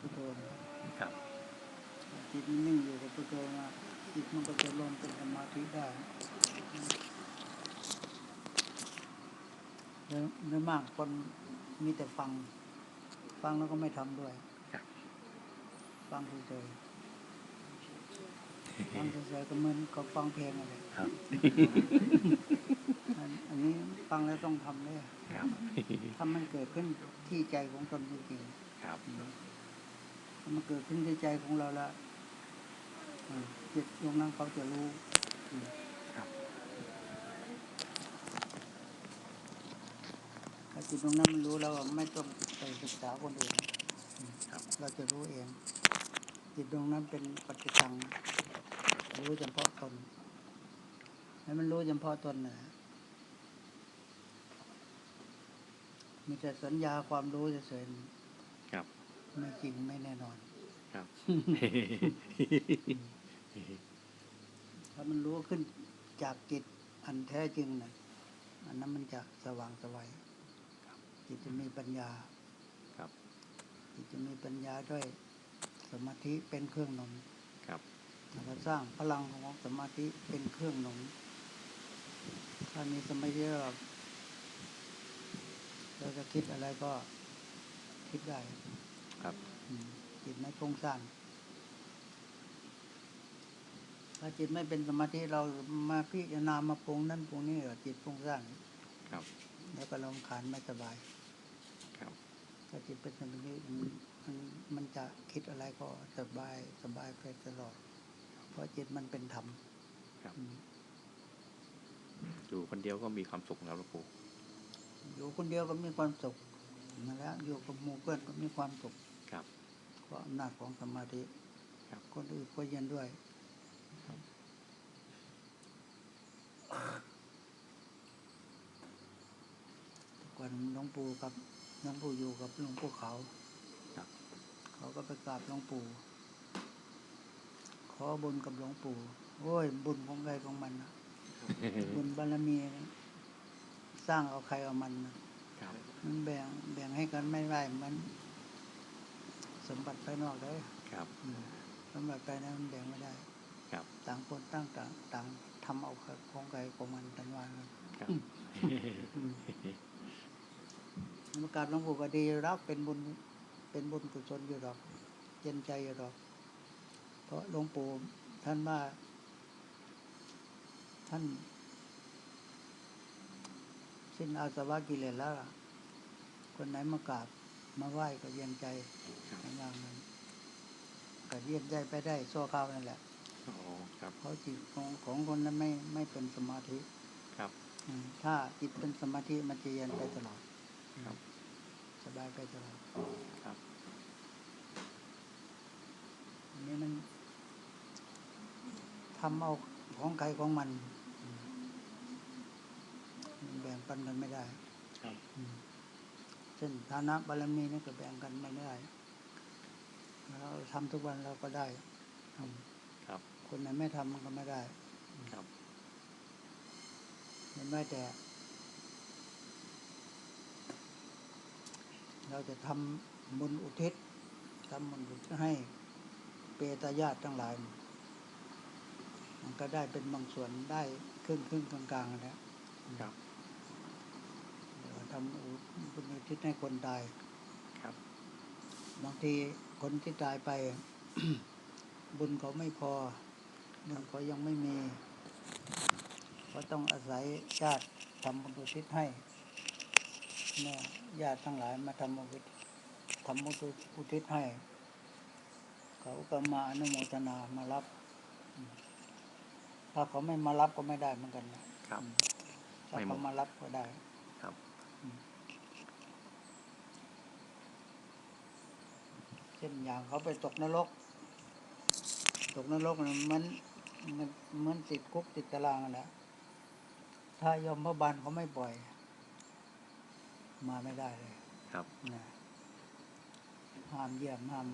พุทโธครับจิตนิ่งอยู่กับพุทโธมาจิตมันก็จะรวมเป็นสมาธิได้แล้วไม่มากคนมีแต่ฟัง ฟังแล้วก็ไม่ทำด้วยครับฟังเฉยๆฟังเฉยๆก็เหมือนกับฟังเพลงอะไรครับอันอันนี้ฟังแล้วต้องทำเลยครับถ้ามันเกิดขึ้นที่ใจของตนจริงครับๆถ้า มันเกิดขึ้นที่ใจของเราแล้วอ่าจิตดวงนั้นเขาจะรู้อืมครับถ้าจิตดวงนั้นมันรู้แล้วอะไม่ต้องไปศึกษาคนอื่นอืมครับเราจะรู้เอง จิตดวงนั้นเป็นปัจจุบันรู้เฉพาะตนให้มันรู้เฉพาะตนนะมีแต่สัญญาความรู้เฉยครับๆ ไม่จริงไม่แน่นอน ครับ ถ้ามันรู้ขึ้นจากจิตอันแท้จริงนะอันนั้นมันจะสว่างสวัยจิตจะมีปัญญา ครับ จิตจะมีปัญญาด้วยสมาธิเป็นเครื่องหนุนครับแล้วก็สร้างพลังของสมาธิเป็นเครื่องหนุนถ้ามีสมาธิแล้วเราจะคิดอะไรก็คิดได้ ครับอืมจิตไม่ฟุ้งซ่านถ้าจิตไม่เป็นสมาธิเรามาพิจารณามาปรุงนั่นปรุงนี่ก็จิตฟุ้งซ่านครับ แล้วก็ลมขานไม่สบาย ครับถ้าจิตเป็นสมาธิมันมันมันจะคิดอะไรก็สบายสบายไปตลอด เพราะจิตมันเป็นธรรมครับอืมอยู่คนเดียวก็มีความสุขแล้วหลวงปู่อยู่คนเดียวก็มีความสุขนั่นแหละอยู่กับหมู่เพื่อนก็มีความสุขค รับเพราะอำนาจของสมาธิครับคนอื่นก็เย็นด้วยก่อนหลวงปู่กับหลวงปู่อยู่กับหลวงปู่เขาครับ เขาก็ไปกราบหลวงปู่ขอบุญกับหลวงปู่โอ้ย บุญของใครของมันนะบุญบารมีนะสร้างเอาใครเอามันนะครับมันแบ่งแบ่งให้กันไม่ได้เหมัน สมบัติภายนอกเลยครับอืมสมบัติภายในมันแบ่งไม่ได้ ครับ ต่างคนต่างต่างต่างทำเอาของใครของมันกันว่ากันครับอืมประกาศหลวงปู่ก็ดีอยู่รักเป็นบุญเป็นบุญกุศลอยู่หรอก เย็นใจอยู่หรอก เพราะหลวงปู่ท่านว่า ท่านสิ้นอาสวะกิเลสแล้วล่ะคนไหนมากราบ มาไหว้ก็เย็นใจครับท่านว่างั้นก็เย็นใจไปได้ชั่วคราวนั่นแหละอ๋อครับเพราะจิตของของคนนั้นไม่ไม่เป็นสมาธิครับอืมถ้าจิตเป็นสมาธิมันจะเย็นไปตลอดครับ สบายไปตลอดครับอันนี้มันทำเอาของใครของมันอืมมันแบ่งปันกันไม่ได้ ครับอืมเช่นฐานะบารมีนี่ก็แบ่งกันไม่ได้เราทำทุกวันเราก็ได้ทำครับ คนไหนไม่ทำมันก็ไม่ได้ครับเห็นไหมแต่ เราจะทำบุญอุทิศทำบุญอุทิศให้เปตญาติทั้งหลาย มันก็ได้เป็นบางส่วนได้ครึ่งครึ่งกลางกลางๆแล้วครับเดี๋ยว ทำอุบุญอุทิศให้คนตายครับ บางทีคนที่ตายไป บุญเขาไม่พอบุญเขายังไม่มีก็ต้องอาศัยญาติทำบุญอุทิศให้เนี่ยญาติทั้งหลายมาทำบุญอุทิศทำบุญอุทิศให้ เขาก็มาอนุโมทนามารับอืมถ้าเขาไม่มารับก็ไม่ได้เหมือนกันนะครับอืมถ้าไม่หมเขาดมารับก็ได้ ครับ เช่นอย่างเขาไปตกนรก ตกนรกน่ะมันมันเหมือนติดคุกติดตารางนั่นแหละถ้ายมพระบาลเขาไม่ปล่อย มาไม่ได้เลย ครับนะห้ามเยี่ยมห้าม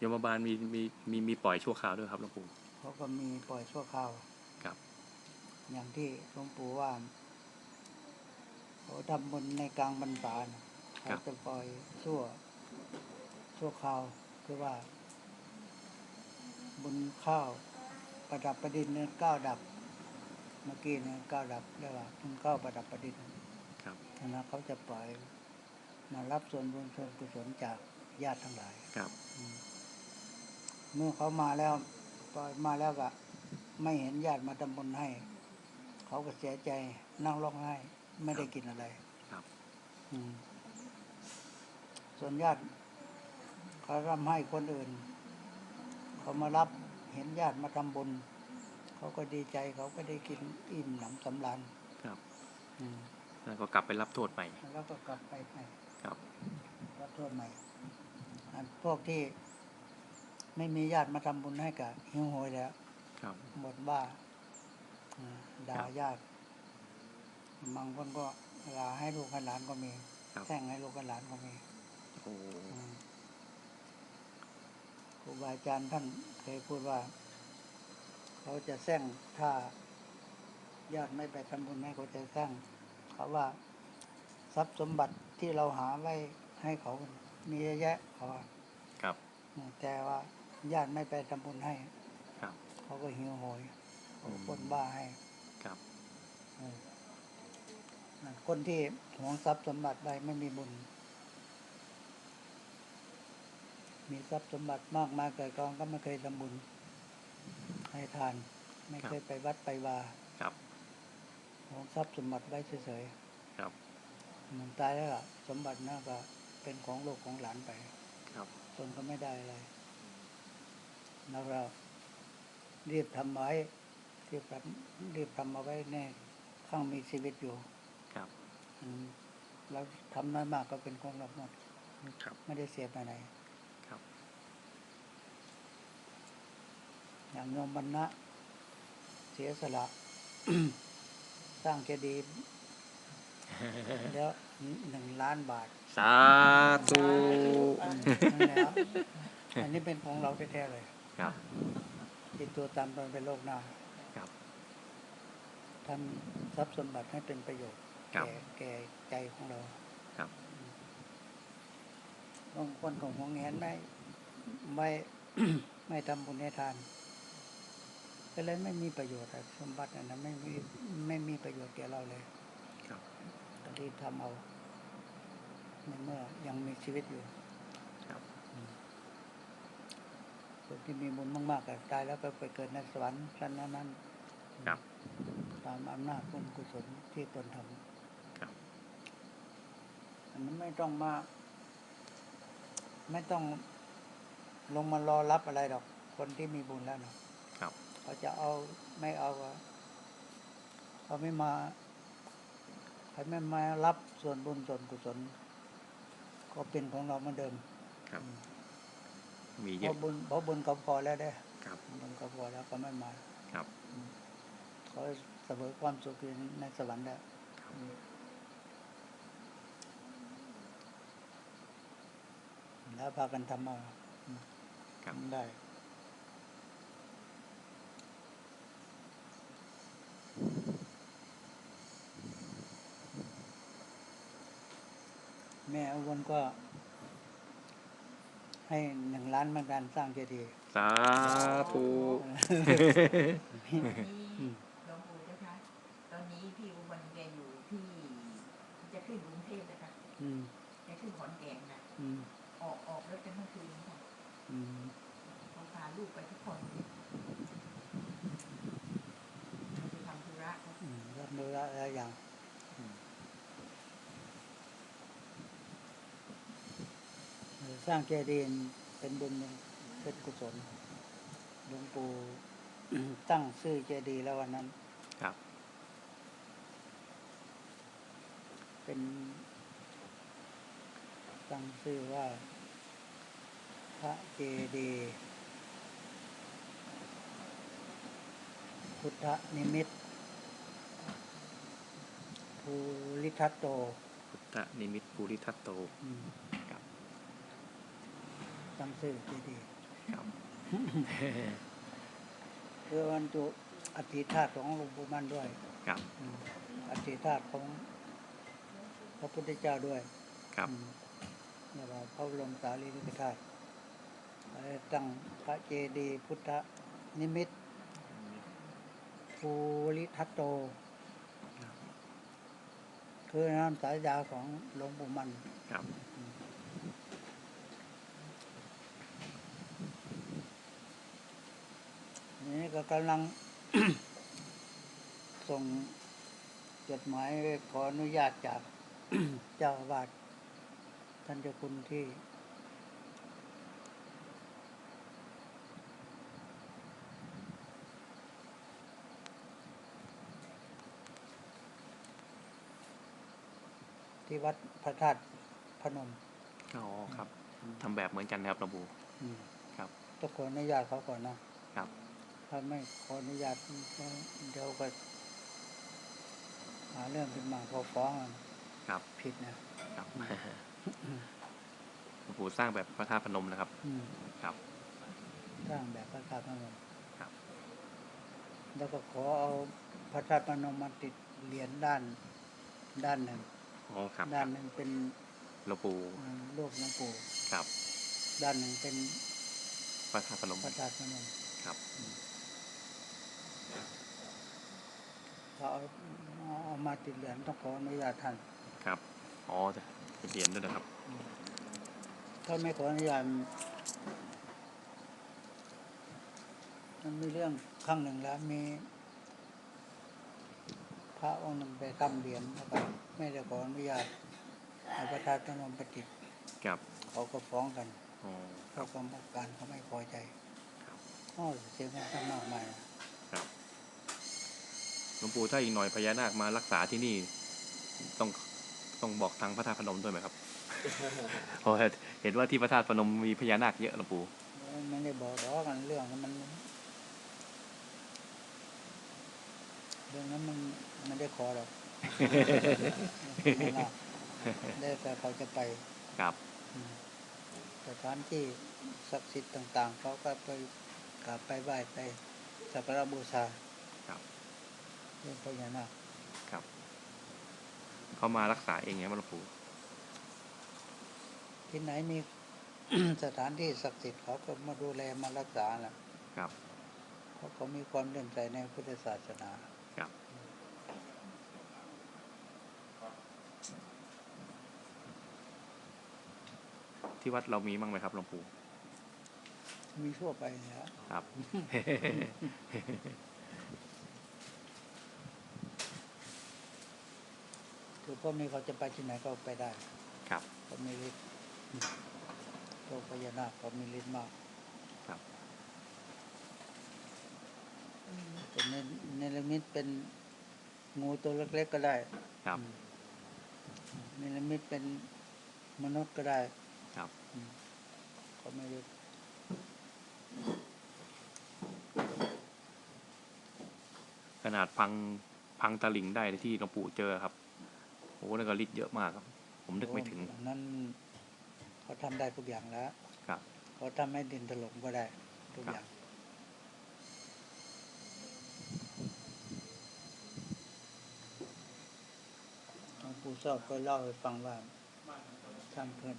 ยมบาลมีมีมีมีปล่อยชั่วคราวด้วยครับหลวงปู่เขาก็มีปล่อยชั่วคราวครับ อย่างที่หลวงปู่ว่าเขาทำบุญในกลางบรรษาน่ะครั เขาบจะปล่อยชั่วชั่วคราวคือว่า บุญข้าวประดับประดิษฐ์เนี่ยเก้าดับ เมื่อกี้เนี่ยเก้าดับเรียกว่าบุญข้าวประดับประดิษฐ์ครับนะเขาจะปล่อยมารับส่วนบุญส่วนกุศลจากญาติทั้งหลายครับอืมเมื่อเขามาแล้วปล่อยมาแล้วก็ไม่เห็นญาติมาทำบุญให้ เขาก็เสียใจนั่งร้องไห้ ไม่ได้กินอะไร ครับ อืม ส่วนญาติเขาทำให้คนอื่น เขามารับเห็นญาติมาทำบุญ เขาก็ดีใจเขาก็ได้กินอิ่มหนำสำราญครับอืมแล้วก็กลับไปรับโทษใหม่แล้วก็กลับไปใหม่ครับรับโทษใหม่อันพวกที่ไม่มีญาติมาทำบุญให้กับหิวโหยแล้วครับหมดบ้าอ่าด่าครับญาติบางคนก็ด่าให้ลูกให้หลานก็มีครับแช่งให้ลูกให้หลานก็มีโอ้อืม ครูบาอาจารย์ท่านเคยพูดว่า เขาจะแซงถ้าญาติไม่ไปทำบุญให้เขาจะแซงเขาว่า ทรัพย์สมบัติที่เราหาไว้ให้เขามีเยอะแยะเขาว่าครับแต่ว่าญาติไม่ไปทำบุญให้ ครับ เขาก็หิวโหยอืมปนบ้าให้ครับเออนั่นคนที่หวงทรัพย์สมบัติไว้ไม่มีบุญ มีทรัพย์สมบัติมากมายเกิดกองก็ไม่เคยทำบุญให้ทาน ไม่เคยไปวัดไปวาครับหวงทรัพย์สมบัติไว้เฉยครับๆมันตายแล้วล่ะสมบัติน่าก็เป็นของลูกของหลานไป ครับตนก็ไม่ได้อะไรแล้วเรารีบทำไว้รีบทำรีบทำเอาไว้ในข้างมีชีวิตอยู่ ครับอืมเราทำน้อยมากก็เป็นของเราหมด ครับ ไม่ได้เสียไปไหน ครับ อย่างโยมบรรณะ เสียสละสร้างเจดีย์แล้วหนึ่งล้านบาท สาธุนั่นแหละอันนี้เป็นของเราแท้ๆเลยครับติดตัวตามตอนเป็นโลกหน้าครับทำทรัพย์สมบัติให้เป็นประโยชน์ครับแก่แก่ใจของเราครับบางคนของหวงแหนไม่ไม่ไม่ทำบุญให้ทาน ก็เลยไม่มีประโยชน์อะสมบัติอันนั้นไม่มีไม่มีประโยชน์แก่เราเลยครับก็รีบทำเอาในเมื่อยังมีชีวิตอยู่ครับคนที่มีบุญมากๆก็ตายแล้วก็ไปเกิดในสวรรค์ชั้นนั้นๆครับ ตามอำนาจบุญกุศลที่ตนทำครับอันนั้นไม่ต้องมา ไม่ต้องลงมารอรับอะไรหรอก คนที่มีบุญแล้วเนาะครับ เขาจะเอาไม่เอาอะเขาไม่มาเขาไม่มารับส่วนบุญส่วนกุศล ก็เป็นของเราเหมือนเดิมครับ มีเพเยอะราะบุญเพราะบุญเขาพอแล้วได้ครับบุญเขาพอแล้วก็ไม่มาครับเขาเสวยความสุขอยู่ในสวรรค์แล้วครับแล้วพากันทำเอาครับทำได้ แม่อุบลก็ ให้หนึ่งล้านเหมือนกันสร้างเจดีย์สาธุนี่หลวงปู่เจ้าคะตอนนี้พี่อุบลแกอยู่ที่จะขึ้นกรุงเทพนะคะอืมจะขึ้นขอนแก่นนะอืมออกออกรถกันเมื่อคืนค่ะอืมเขาพาลูกไปทุกคนเขาไปทำธุระเขา อืมรับมือละหลายอย่าง สร้างเจดีย์เป็นบุญเป็นกุศลหลวงปู่ตั้งชื่อเจดีย์แล้ววันนั้น ครับ เป็น ตั้งชื่อว่า พระเจดีย์พุทธนิมิตรภูริทัตโต พุทธนิมิตภูริทัตโตอืมครับ ตั้งชื่อเจดีย์ครับเพื่อบรรจุอธิธาตุของหลวงปู่มั่นด้วยครับอืมอธิธาตุของพระพุทธเจ้าด้วย ครับอืมระบรมสารีริกธาตุอะไรตั้งพระเจดีย์พุทธนิมิตรภูริทัตโต คือน้ำสายยาของหลวงปู่มันครับ นี่ ก็กำลัง ส่งจดหมายขออนุญาตจากเจ้าอาวาสท่านเจ้าคุณที่ ที่วัดพระธาตุพนมอ๋อครับทำแบบเหมือนกันนะครับหลวงปู่อืมครับต้องขออนุญาตเขาก่อนนะครับ ถ้าไม่ขออนุญาตก็เดี๋ยวก็หาเรื่องขึ้นมาเขาฟ้องอะครับผิดนะครับหลวงปู่สร้างแบบพระธาตุพนมนะครับอืมครับสร้างแบบพระธาตุพนมครับ แล้วก็ขอเอาพระธาตุพนมมาติดเหรียญด้านด้านหนึ่งอ๋อครับคด้ารันบหนึ่งเป็นหลวงปู่อ่ารูปหลวงปู่ครับ ด้านหนึ่งเป็นพระธาตุพนมพระธาตุพนมครับ เขาเอาเอามาติดเหรียญต้องขออนุญาตท่านครับอ๋อจะเป็นเหรียญด้วยนะครับ ถ้าไม่ขออนุญาตมันมีเรื่องครั้งหนึ่งแล้วมีพระองค์หนึ่งไปทำเหรียญแล้วก็ไม่ได้ขออนุญาตเอาพระธาตุพนมปฏิบครับเขาก็ฟ้องกันอ๋อเพราะกรรมการเขาไม่พอใจครับอ๋อเสียเงินตั้งมากมายนะครับ หลวงปู่ถ้าอีกหน่อยพญานาคมารักษาที่นี่ ต้องต้องบอกทางพระธาตุพนมด้วยไหมครับเพราะเห็นว่าที่พระธาตุพนมมีพญานาคเยอะหลวงปู่ไม่ได้บอกหรอกกันเรื่องนั้นมันเรื่องนั้นมันไม่ได้ขอหรอกไม่น่าได้แต่เขาจะไปครับอืมสถานที่ศักดิ์สิทธิ์ต่าง ๆ เขาก็ไปกราบไปไหว้ไปสักการะบูชาครับ เรื่องพญานาคครับเขามารักษาเองไงหลวงปู่ที่ไหนมีสถานที่ศักดิ์สิทธิ์เขาก็มาดูแลมารักษาแหละครับเพราะเขามีความเลื่อมใสในพุทธศาสนาครับที่วัดเรามีบ้างไหมครับหลวงปู่มีทั่วไปนะครับ คือพวกนี้เขาจะไปที่ไหนก็ไปได้ ครับเขามีฤทธิ์พวกพญานาคเขามีฤทธิ์มากครับเป็นในในลมิตเป็นงูตัวเล็กๆก็ได้ ครับในลมิตเป็นมนุษย์ก็ได้ ครับอืมเขาไม่รู้ขนาดพังพังตะหลิงได้ที่หลวงปู่เจอครับโอ้นั่นก็ฤทธิ์เยอะมากครับ ผมนึกไม่ถึงอันนั้นเขาทำได้ทุกอย่างแล้ว ครับเขาทำให้ดินถล่มก็ได้ทุกครับอย่างหลวงปู่ชอบก็เล่าให้ฟังว่าท่านเพื่อน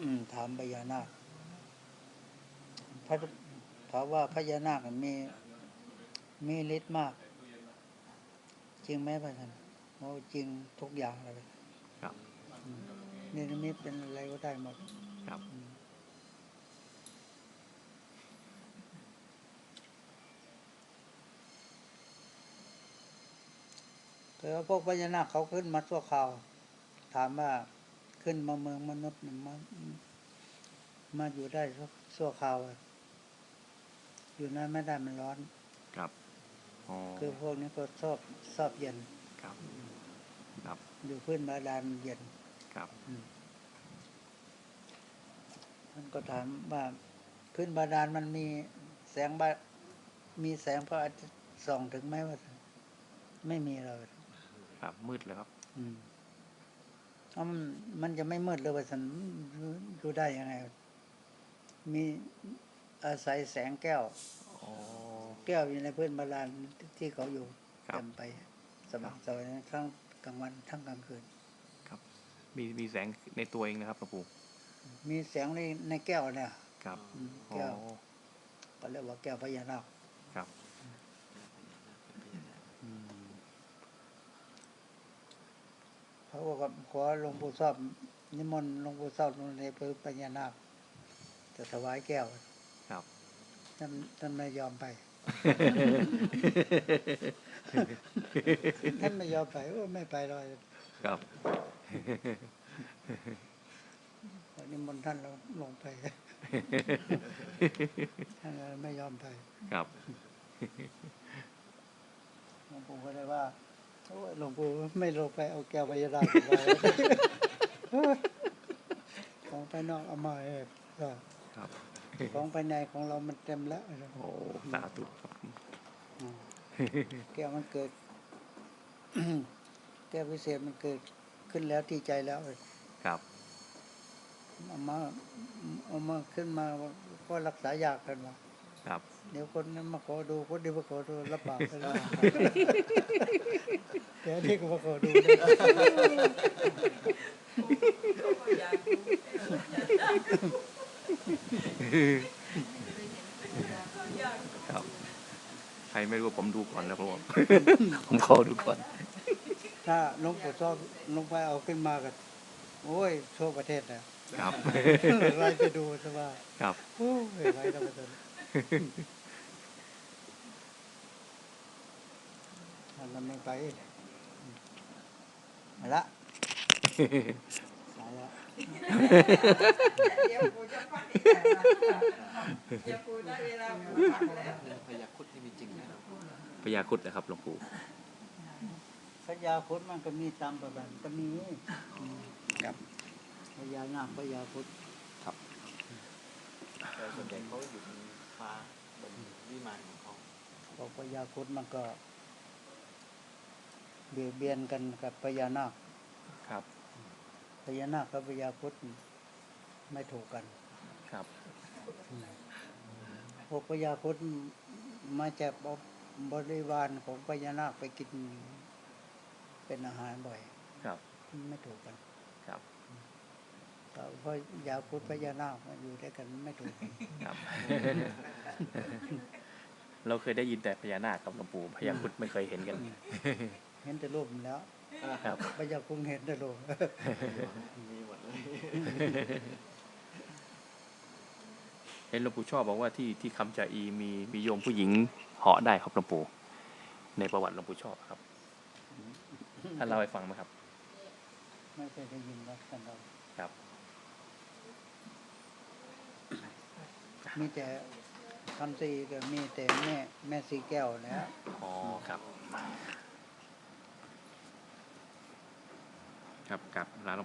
อืมถามพญานาคพระถามว่าพญานาคมีมีฤทธิ์มาก จริงไหมพระท่าน โอ้จริงทุกอย่างเลยครับอืมนี่นิมิตเป็นอะไรก็ได้หมด ครับอืมแต่ว่าพวกพญานาคเขาขึ้นมาชั่วคราวถามว่าขึ้นมาเมืองมนุษย์เนี่ยมามาอยู่ได้ชั่วคราวอะอยู่นั้นไม่ได้มันร้อน ครับอ๋อคือพวกนี้ก็ชอบชอบเย็น ครับ ครับอยู่พื้นบาดาลมันเย็นครับอืมท่านก็ถามว่าพื้นบาดาลมันมีแสงบามีแสงพระอาทิตย์ส่องถึงไหมว่าไม่มีเลยครับมืดเลยครับ อืมเอามันมันจะไม่มืดเลยว่าสันดูได้ยังไง มีอาศัยแสงแก้วอ๋อแก้วอยู่ในพื้นบาดาลที่เขาอยู่ครับเต็มไปสว่างสวยทั้ง กลางวันทั้งกลางคืน ครับ มีมีแสงในตัวเองนะครับหลวงปู่อมีแสงในในแก้วเนี่ยครับอืมอ๋อแก้วก็เรียกว่าแก้วพญานาคครับเขาบอกว่าขอหลวงปู่ชอบนิมนต์หลวงปู่ชอบลงในพระพญานาคจะถวายแก้ว ครับท่านท่านไม่ยอมไป ท่านไม่ยอมไปโอ้ไม่ไปเลยครับนิมนต์ท่านลงลงไปท่านก็ไม่ยอมไปครับหลวงปู่ก็เลยว่าโอ้ยหลวงปู่ไม่ลงไปเอาแก้วพญานาคไปของภายนอกเอามาเองก็ครับของภายในของเรามันเต็มแล้วโอ้สาธุครับอืมแก้วมันเกิด แก้วพิเศษมันเกิดขึ้นแล้วที่ใจแล้วครับเอามาเอามาขึ้นมาก็รักษายากกันว่าครับ เดี๋ยวคนนั้นมาขอดูคนนี้มาขอดูรับปากไปแล้วเดี๋ยวนี่ก็มาขอดูด้วยครับ ใครไม่รู้ผมดูก่อนแล้วผมบอกผมขอดูก่อน ถ้าหลวงปู่ชอบหลวงไปเอาขึ้นมากันโอ้ยทั่วประเทศนะครับใครจะดูสบายครับ โอ้ยใครจะไปดูถ้ามันไม่ไปมาละสายละเดี๋ยวกูจะฟังเดี๋ยวกูได้เวลากูฟังแล้วพยาครุดที่มีจริงนะพญาครุดนะครับหลวงปู่ พญาครุดมันก็มีตามประบันก็มีกับพญานาคพญาครุดแต่ส่วนใหญ่เขาอยู่บนฟ้าบนวิมานของเขาบอกพญาครุดมันก็ เบียดเบียนกันกับพญานาคครับพญานาคกับพญาครุดไม่ถูกกันครับพวกพญาครุดมาจากบริวารของพญานาคไปกิน เป็นอาหารบ่อย ครับ ไม่ถูกกัน ครับแต่พญาครุดพญานาคมาอยู่ด้วยกันไม่ถูกกันครับ เราเคยได้ยินแต่พญานาคกับหลวงปู่พญาครุดไม่เคยเห็นกัน เห็นแต่รูปมันแล้วครับพญาครุดเห็นแต่รูปมีหมดเลยเห็นหลวงปู่ชอบบอกว่าที่ที่คำจาอีมีมีโยมผู้หญิงเหาะได้ครับหลวงปู่ในประวัติหลวงปู่ชอบครับ ท่านเล่าให้ฟังไหมครับ ไม่เคยได้ยินว่ากันเราครับ มีแต่คำซีก็มีแต่แม่แม่สีแก้วนะอ๋อครับ ครับกับร้านหลวง